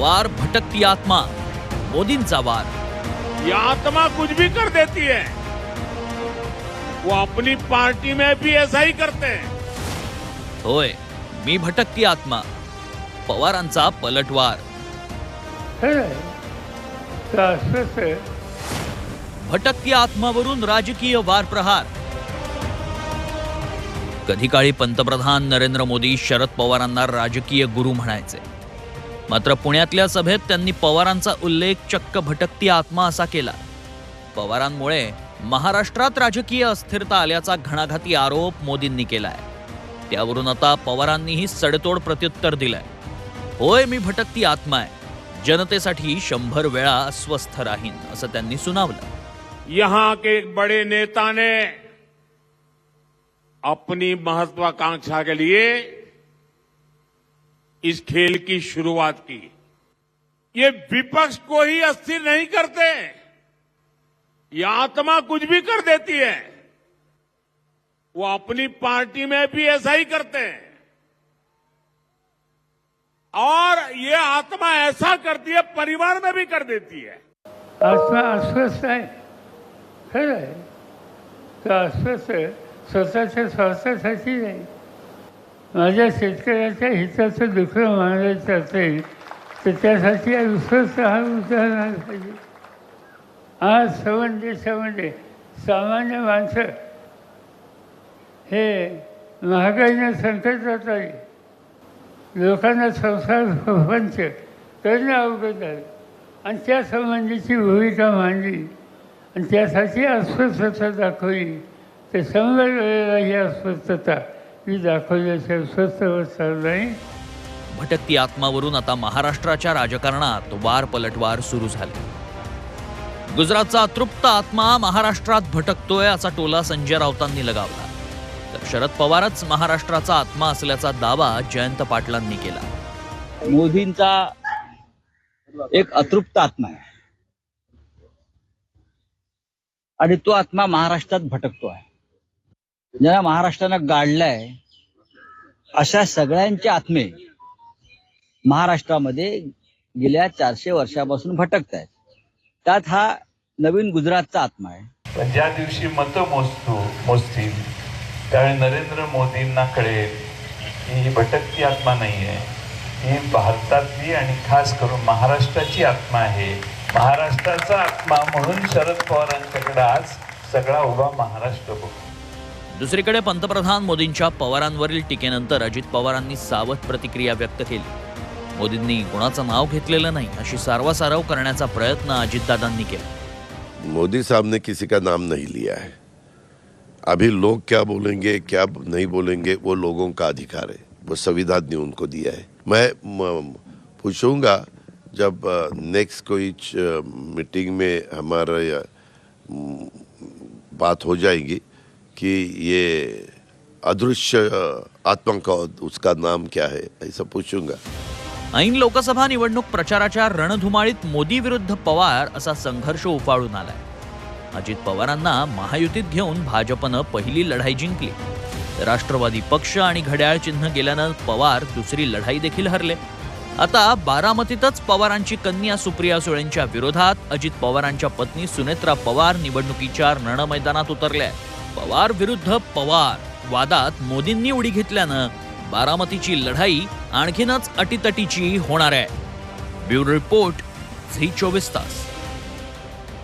पवार भटकती आत्मा मोदींचा वार ये आत्मा कुछ भी कर देती है। वो अपनी पार्टी में भी ऐसा ही करते हैं। होय मी भटकती आत्मा पवारांचा पलटवार. भटकती आत्मावरून राजकीय वार प्रहार. कधी काळी पंतप्रधान नरेंद्र मोदी शरद पवारांना राजकीय गुरु म्हणायचे. मात्र पुण्यातल्या सभेत त्यांनी पवारांचा उल्लेख चक्क भटकती आत्मा असा केला. पवारांमुळे महाराष्ट्रात राजकीय अस्थिरता आल्याचा घणाघाती आरोप मोदींनी केलाय. त्यावरून आता पवारांनीही सडतोड प्रत्युत्तर दिलंय. होय मी भटकती आत्मा आहे. जनतेसाठी शंभर वेळा अस्वस्थ राहीन असं त्यांनी सुनावलं. यहां के एक बड़े नेता ने अपनी महत्वाकांक्षा के लिए इस खेल की शुरुआत की। ये विपक्ष को ही अस्थिर नहीं करते। ये आत्मा कुछ भी कर देती है। वो अपनी पार्टी में भी ऐसा ही करते हैं। और ये आत्मा ऐसा करती है, परिवार में भी कर देती है। आत्मा अस्वस्थ है। खरं आहे तर अस्वस्थ स्वतःच्या स्वास्थ्यासाठी नाही माझ्या शेतकऱ्याच्या हिताचं दुःख मानायचं असेल तर त्यासाठी अस्वस्थ हा विचार झाला पाहिजे. आज सवंडे सवंडे सामान्य माणसं हे महागाईनं संकटात आली लोकांना संसार पंच करणं अवघड झालं. आणि त्या संबंधीची भूमिका मांडली. आणि त्यासाठी अस्वस्थता दाखवली. तर शंभर वेळेला ही अस्वस्थता ही दाखवल्याची अस्वस्थ अवस्था नाही. भटकती आत्मावरून आता महाराष्ट्राच्या राजकारणात वार पलटवार सुरू झाले. गुजरातचा अतृप्त आत्मा महाराष्ट्रात भटकतोय असा टोला संजय राऊतांनी लगावला. तर शरद पवारच महाराष्ट्राचा आत्मा असल्याचा दावा जयंत पाटलांनी केला. मोदींचा एक अतृप्त आत्मा आहे. आणि तो आत्मा महाराष्ट्रात भटकतो आहे. ज्यांना महाराष्ट्रानं गाडलाय अशा सगळ्यांचे आत्मे महाराष्ट्रामध्ये गेल्या चारशे वर्षापासून भटकत आहेत त्यात हा नवीन गुजरातचा आत्मा आहे. ज्या दिवशी मतं मोजतो मोजतील त्यावेळी नरेंद्र मोदींना कळेल की ही भटकती आत्मा नाही आहे ही भारतातली आणि खास करून महाराष्ट्राची आत्मा आहे. महाराष्ट्राचा आत्मा म्हणून शरद पवारांच्याकडे आज सगळा उभा महाराष्ट्र बघतो. दुसरीकडे पंतप्रधान मोदींच्या पवारांवरील टीकेनंतर अजित पवारांनी सावध प्रतिक्रिया व्यक्त केली. मोदींनी कुणाचं नाव घेतलेलं नाही अशी सारवासारव करण्याचा प्रयत्न अजितदादांनी केला. मोदी साहब ने किसी का नाम नहीं लिया है. अभी लोग क्या बोलेंगे क्या नहीं बोलेंगे वो लोगों का अधिकार है. वो संविधान ने उनको दिया है. मैं पूछूंगा जब नेक्स्ट कोई मीटिंग में हमारा बात हो जाएगी कि ये अदृश्य आत्मा का उसका नाम क्या है ऐसा पूछूंगा। ऐन लोकसभा निवडणूक प्रचाराच्या रणधुमाळीत मोदी विरुद्ध पवार असा संघर्ष उफाळून आलाय. अजित पवारांना महायुतीत घेऊन भाजपनं पहिली लढाई जिंकली. राष्ट्रवादी पक्ष आणि घड्याळ चिन्ह गेल्यानं पवार दुसरी लढाई देखील हरले. आता बारामतीतच पवारांची कन्या सुप्रिया सुळेंच्या विरोधात अजित पवारांच्या पत्नी सुनेत्रा पवार निवडणुकीच्या रणमैदानात उतरल्या पवार विरुद्ध पवार. वादात मोदींनी उडी घेतल्यानं बारामतीची लढाई आणखीनच अटीतटीची होणार आहे. ब्युरो रिपोर्ट झी चोवीस तास.